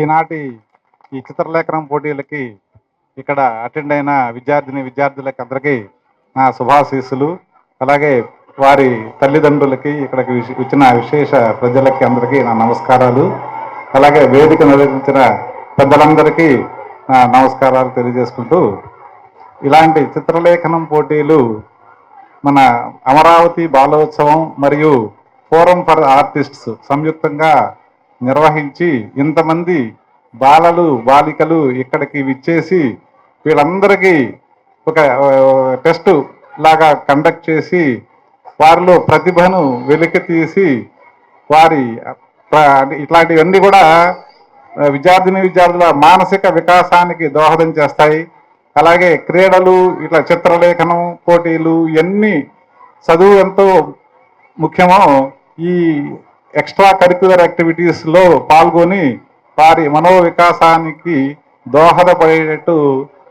ఈనాటి ఈ చిత్రలేఖనం పోటీలకి ఇక్కడ అటెండ్ అయిన విద్యార్థిని విద్యార్థులకి అందరికీ నా శుభాశీస్సులు. అలాగే వారి తల్లిదండ్రులకి ఇక్కడికి వచ్చిన విశేష ప్రజలకి అందరికీ నా నమస్కారాలు. అలాగే వేదిక నిర్వహించిన పెద్దలందరికీ నా నమస్కారాలు తెలియజేసుకుంటూ ఇలాంటి చిత్రలేఖనం పోటీలు మన అమరావతి బాలోత్సవం మరియు ఫోరం ఫర్ ఆర్టిస్ట్స్ సంయుక్తంగా నిర్వహించి ఇంతమంది బాలలు బాలికలు ఇక్కడికి విచ్చేసి వీళ్ళందరికీ ఒక టెస్ట్ లాగా కండక్ట్ చేసి వారిలో ప్రతిభను వెలికి తీసి వారి ప్ర- ఇట్లాంటివన్నీ కూడా విద్యార్థిని విద్యార్థుల మానసిక వికాసానికి దోహదం చేస్తాయి. అలాగే క్రీడలు ఇట్లా చిత్రలేఖనం పోటీలు ఇవన్నీ చదువు ఎంతో ముఖ్యమో ఈ ఎక్స్ట్రా కరిక్యులర్ యాక్టివిటీస్లో పాల్గొని వారి మనోవికాసానికి దోహదపడేటట్టు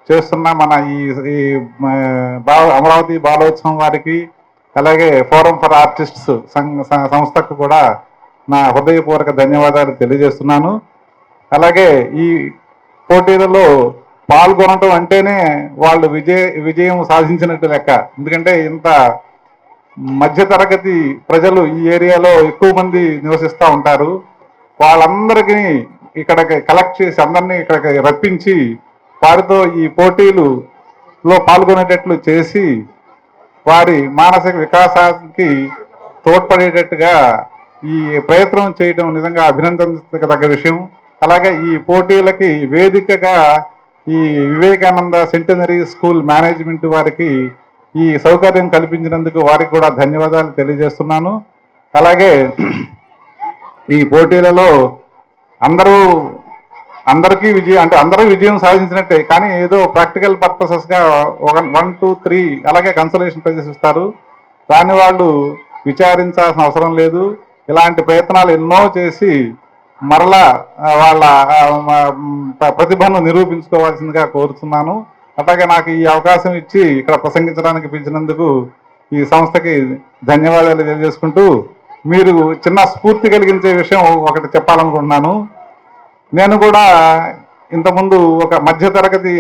చేస్తున్న మన ఈ ఈ అమరావతి బాలోత్సవం వారికి అలాగే ఫోరం ఫర్ ఆర్టిస్ట్స్ సంస్థకు కూడా నా హృదయపూర్వక ధన్యవాదాలు తెలియజేస్తున్నాను. అలాగే ఈ పోటీలలో పాల్గొనటం అంటేనే వాళ్ళు విజయ విజయం సాధించినట్టు లెక్క. ఎందుకంటే ఇంత మధ్యతరగతి ప్రజలు ఈ ఏరియాలో ఎక్కువ మంది నివసిస్తూ ఉంటారు. వాళ్ళందరికీ ఇక్కడికి కలెక్ట్ చేసి అందరినీ ఇక్కడికి రప్పించి వారితో ఈ పోటీలులో పాల్గొనేటట్లు చేసి వారి మానసిక వికాసానికి తోడ్పడేటట్టుగా ఈ ప్రయత్నం చేయడం నిజంగా అభినందించదగ్గ విషయం. అలాగే ఈ పోటీలకి వేదికగా ఈ వివేకానంద సెంటనరీ స్కూల్ మేనేజ్మెంట్ వారికి ఈ సౌకర్యం కల్పించినందుకు వారికి కూడా ధన్యవాదాలు తెలియజేస్తున్నాను. అలాగే ఈ పోటీలలో అందరూ అందరికీ విజయం అంటే అందరూ విజయం సాధించినట్టే కానీ ఏదో ప్రాక్టికల్ పర్పసెస్గా ఒక వన్ టూ త్రీ అలాగే కన్సలేషన్ ప్రైజెస్ ఇస్తారు. దాన్ని వాళ్ళు విచారించాల్సిన అవసరం లేదు. ఇలాంటి ప్రయత్నాలు ఎన్నో చేసి మరలా వాళ్ళ ప్రతిభను నిరూపించుకోవాల్సిందిగా కోరుతున్నాను. అలాగే నాకు ఈ అవకాశం ఇచ్చి ఇక్కడ ప్రసంగించడానికి పిలిచినందుకు ఈ సంస్థకి ధన్యవాదాలు తెలియజేసుకుంటూ మీరు చిన్న స్ఫూర్తి కలిగించే విషయం ఒకటి చెప్పాలనుకుంటున్నాను. నేను కూడా ఇంతకుముందు ఒక మధ్యతరగతి